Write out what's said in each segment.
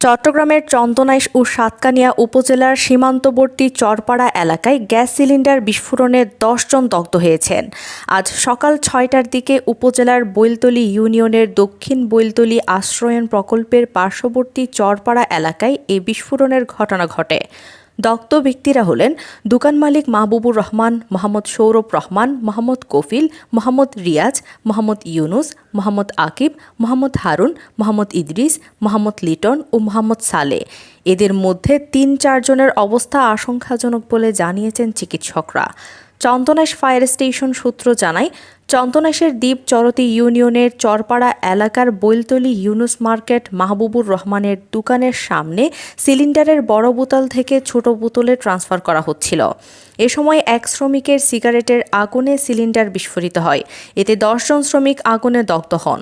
চট্টগ্রামের চন্দনাইশ ও সাতকানিয়া উপজেলার সীমান্তবর্তী চরপাড়া এলাকায় গ্যাস সিলিন্ডার বিস্ফোরণে দশজন দগ্ধ হয়েছেন। আজ সকাল ছয়টার দিকে উপজেলার বৈলতলি ইউনিয়নের দক্ষিণ বৈলতলি আশ্রয়ন প্রকল্পের পার্শ্ববর্তী চরপাড়া এলাকায় এই বিস্ফোরণের ঘটনা ঘটে। দগ্ধ ব্যক্তিরা হলেন দোকান মালিক মাহবুবুর রহমান, মোহাম্মদ সৌরভ রহমান, মোহাম্মদ কফিল, মোহাম্মদ রিয়াজ, মোহাম্মদ ইউনুস, মোহাম্মদ আকিব, মোহাম্মদ হারুন, মোহাম্মদ ইদ্রিস, মোহাম্মদ লিটন ও মোহাম্মদ সালে। এদের মধ্যে তিন চারজনের অবস্থা আশঙ্কাজনক বলে জানিয়েছেন চিকিৎসকরা। চন্দনাইশ ফায়ার স্টেশন সূত্র জানায় চন্দনাইশের দ্বীপ চরতি ইউনিয়নের চরপাড়া এলাকার বৈলতলি ইউনুস মার্কেট মাহবুবুর রহমানের দোকানের সামনে সিলিন্ডারের বড় বোতল থেকে ছোট বোতলে ট্রান্সফার করা হচ্ছিল। এ সময় এক শ্রমিকের সিগারেটের আগুনে সিলিন্ডার বিস্ফোরিত হয়। এতে দশজন শ্রমিক আগুনে দগ্ধ হন।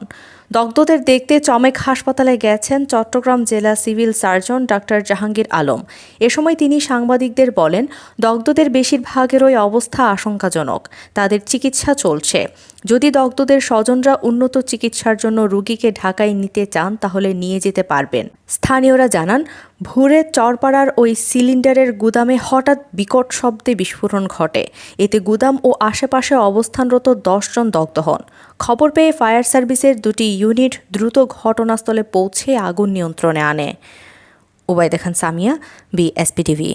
দগ্ধদের দেখতে চমেক হাসপাতালে গেছেন চট্টগ্রাম জেলা civil surgeon doctor Jahangir Alam. এ সময় তিনি সাংবাদিকদের বলেন, দগ্ধদের বেশিরভাগেরই অবস্থা আশঙ্কাজনক, তাদের চিকিৎসা চলছে। যদি দগ্ধদের স্বজনরা উন্নত চিকিৎসার জন্য রোগীকে ঢাকায় নিতে চান, তাহলে নিয়ে যেতে পারবেন। স্থানীয়রা জানান, ভোরে চরপাড়ার ওই সিলিন্ডারের গুদামে হঠাৎ বিকট শব্দে বিস্ফোরণ ঘটে। এতে গুদাম ও আশেপাশে অবস্থানরত দশজন দগ্ধ হন। খবর পেয়ে ফায়ার সার্ভিসের দুটি ইউনিট দ্রুত ঘটনাস্থলে পৌঁছে আগুন নিয়ন্ত্রণে আনে। ওবায়দা খান সামিয়া বিএসপিটিভি